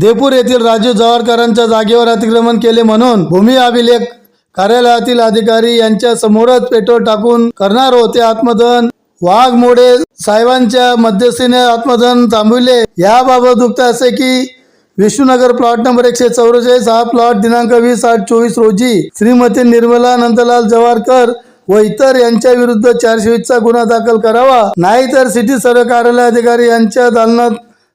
देपूर येथील राजू जवारकरांच्या जागेवर अतिक्रमण केले म्हणून भूमी अभिलेख कार्यालयातील अधिकारी यांच्या समोरच पेट्रोल टाकून करणार होते आत्मदहन. वाघमोडे साहेबांच्या मध्यस्थीने आत्मदहन थांबविले. याबाबत वृत्त असे की विष्णुनगर प्लॉट नंबर एकशे चौवेचाळीस हा प्लॉट दिनांक वीस आठ चोवीस रोजी श्रीमती निर्मला नंदलाल जवारकर व इतर यांच्या विरुद्ध चारशे वीसचा गुन्हा दाखल करावा. नाहीतर सिटी सर्व कार्यालय अधिकारी यांच्या दालनात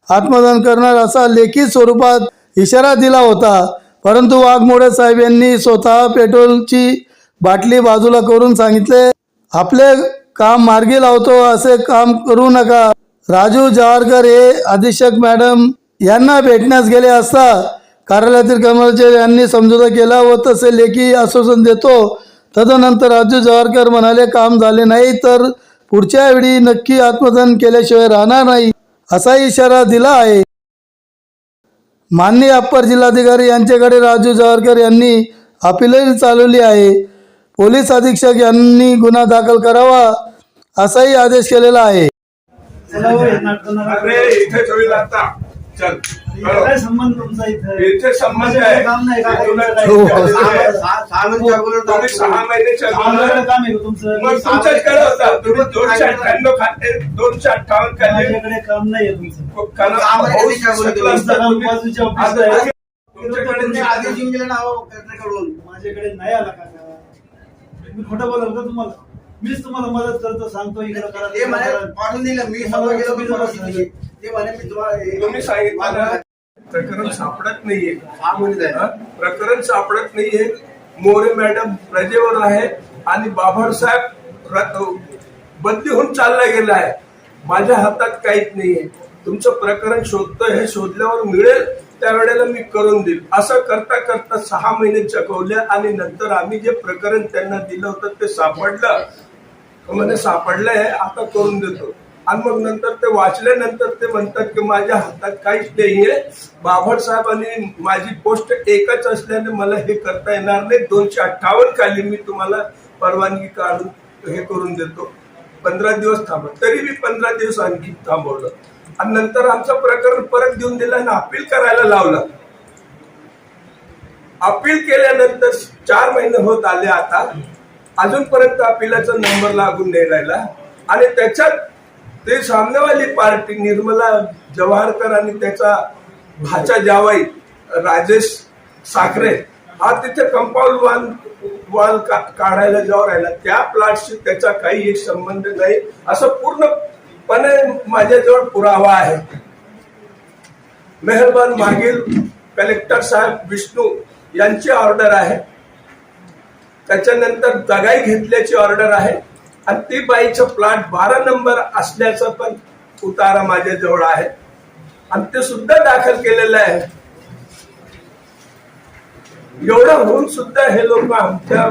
आत्मदान करणार असा लेखी स्वरूपात इशारा दिला होता. परंतु वाघमोडे साहेब यांनी स्वतः पेट्रोलची बाटली बाजूला करून सांगितले आपले काम मार्गी लावतो असे काम करू नका. राजू जवारकर हे अधीक्षक मॅडम यांना भेटण्यास गेले असता कार्यालयातील कर्मचारी यांनी समजुता केला व तसे लेखी आश्वासन देतो. तदनंतर राजू जवारकर म्हणाले काम झाले नाही तर पुढच्या वेळी नक्की आत्मदान केल्याशिवाय राहणार नाही. असा इशारा दिला आहे. माननीय अप्पर जिल्हाधिकारी यांच्याकडे राजू जवारकर यांनी अपीलही चालवली आहे. पोलीस अधीक्षक यांनी गुन्हा दाखल करावा असाही आदेश केलेला आहे. काय संबंध तुमचा इथं? संबंध आहे. काम नाही हो, हो. तुम्ही सहा महिन्याच्या आम्हाला काम आहे. का तुमचं? मग तुमच्याकडे होता? तुम्ही दोनशे अठ्ठ्याण्णव खाते दोनशे अठ्ठावन्न खाते. माझ्याकडे काम नाही आहे तुमचं. कारण आम्हाला पाऊस विचार करू सगळं असतं. काम तुम्ही- बाजूच्या आता ऑफिसला आहे. तुमच्याकडे आदेश येऊन गेले ना कलेक्टरकडून. माझ्याकडे नाही आला काका मी खोटं बोलतो का तुम्हाला? मीच तुम्हाला मदत करतो सांगतो इकडे करा ते म्हणे करा. पाठवून दिलं मी सर्व गेलो मी सर्व दिली. ते म्हणे मी तुम्हाला तुम्ही सांगितलं ना. प्रकरण सापडत नाहीये? प्रकरण सापडत नाहीये. मोरे मॅडम रजेवर आहे आणि बाभर साहेब र- बदली होऊन चालला गेला आहे. माझ्या हातात काहीच नाहीये. तुमचं प्रकरण शोधतोय हे शोधल्यावर मिळेल. त्यावेळेला मी करून देईल. असं करता करता सहा महिने चकवल्या आणि नंतर आम्ही जे प्रकरण त्यांना दिलं होतं ते सापडलं. म्हणे सापडलंय आता करून देतो. आणि मग नंतर ते वाचल्यानंतर ते म्हणतात की माझ्या हातात काहीच नाहीये. बाभट साहेबांनी माझी पोस्ट एकच असल्याने मला हे करता येणार नाही. दोनशे अठ्ठावन्न खाली मी तुम्हाला परवानगी काढून हे करून देतो. पंधरा दिवस थांबा. तरी मी पंधरा दिवस आणखी थांबवलं. आणि नंतर आमचं प्रकरण परत देऊन दिलं आणि अपील करायला लावलं. अपील केल्यानंतर चार महिने होत आले आता. अजूनपर्यंत अपिलाचा नंबर लागून नाही राहिला. आणि त्याच्यात ते सामनेवाली पार्टी निर्मला जवाहरकर आणि त्याचा भाचा जावाई राजेश साखरे हा तिथे कंपाऊंड वाल वॉल का- काढायला जाऊ राहिला. त्या प्लॉटशी त्याचा काही एक संबंध नाही. असं पूर्णपणे माझ्याजवळ पुरावा आहे. मेहरबान मागील कलेक्टर साहेब विष्णू यांची ऑर्डर आहे. त्याच्यानंतर दगाई घेतल्याची ऑर्डर आहे. आणि ती बाईचं प्लॉट बारा नंबर असल्याचा पण उतारा माझ्याजवळ आहे. आणि ते सुद्धा दाखल केलेलं आहे. एवढं होऊन सुद्धा हे लोक आमच्या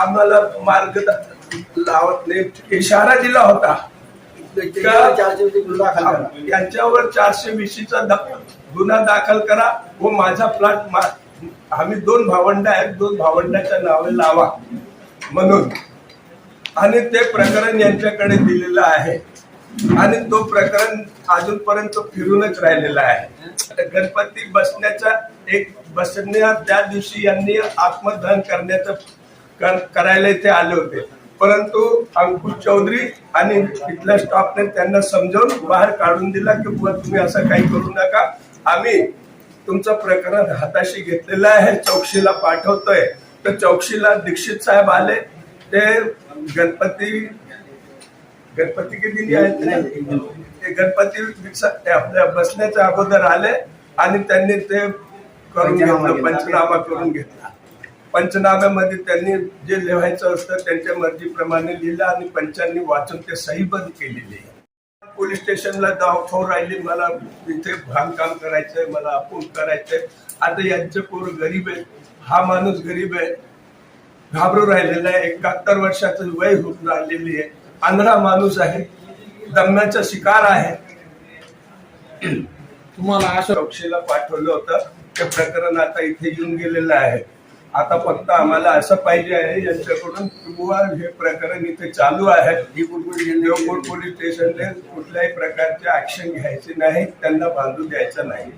आम्हाला मार्ग लावत नाही इशारा दिला होता. यांच्यावर चारशे वीसचा गुन्हा दाखल करा व माझा प्लॉट आम्ही दोन भावंड आहेत. दोन भावंडाच्या नावे लावा. म्हणून आणि ते प्रकरण यांच्याकडे दिलेलं आहे. आणि तो प्रकरण अजूनपर्यंत फिरूनच राहिलेला आहे. गणपती बसण्याचा एक बसण्या त्या दिवशी यांनी आत्मदहन करण्याचं कर- करायला इथे आले होते. परंतु अंकुश चौधरी आणि तिथल्या स्टाफने त्यांना समजावून बाहेर काढून दिला की बुवा तुम्ही असं काही करू नका. आम्ही तुमचं प्रकरण हाताशी घेतलेलं आहे. चौकशीला पाठवतोय. तर चौकशीला दीक्षित साहेब आले. ते गणपती गणपती किती आहेत? ते गणपती आपल्या बसण्याच्या अगोदर आले आणि त्यांनी ते करून घेतलं पंचनामा करून घेतला. पंचनाम्यामध्ये त्यांनी जे लिहायचं असतं त्यांच्या मर्जीप्रमाणे लिहिलं आणि पंचांनी वाचून ते सहीबद्ध केलेली आहे. पोलीस स्टेशनला धाव राहिली मला इथे बांधकाम करायचंय मला आपण करायचंय. आता यांचे पोर गरीब आहे हा माणूस गरीब आहे. घाबरू राहिलेला आहे. एकाहत्तर वर्षाचं वय होत राहिलेली आहे. आंधळा माणूस आहे. दम्याचा शिकार आहे. तुम्हाला असं चौकशीला पाठवलं होतं. ते प्रकरण आता इथे येऊन गेलेलं आहे. आता फक्त आम्हाला असं पाहिजे आहे यांच्याकडून किंवा हे प्रकरण इथे चालू आहे. ही पोलीस स्टेशनने कुठल्याही प्रकारचे ऍक्शन घ्यायचे नाही त्यांना बांधू द्यायचं नाही.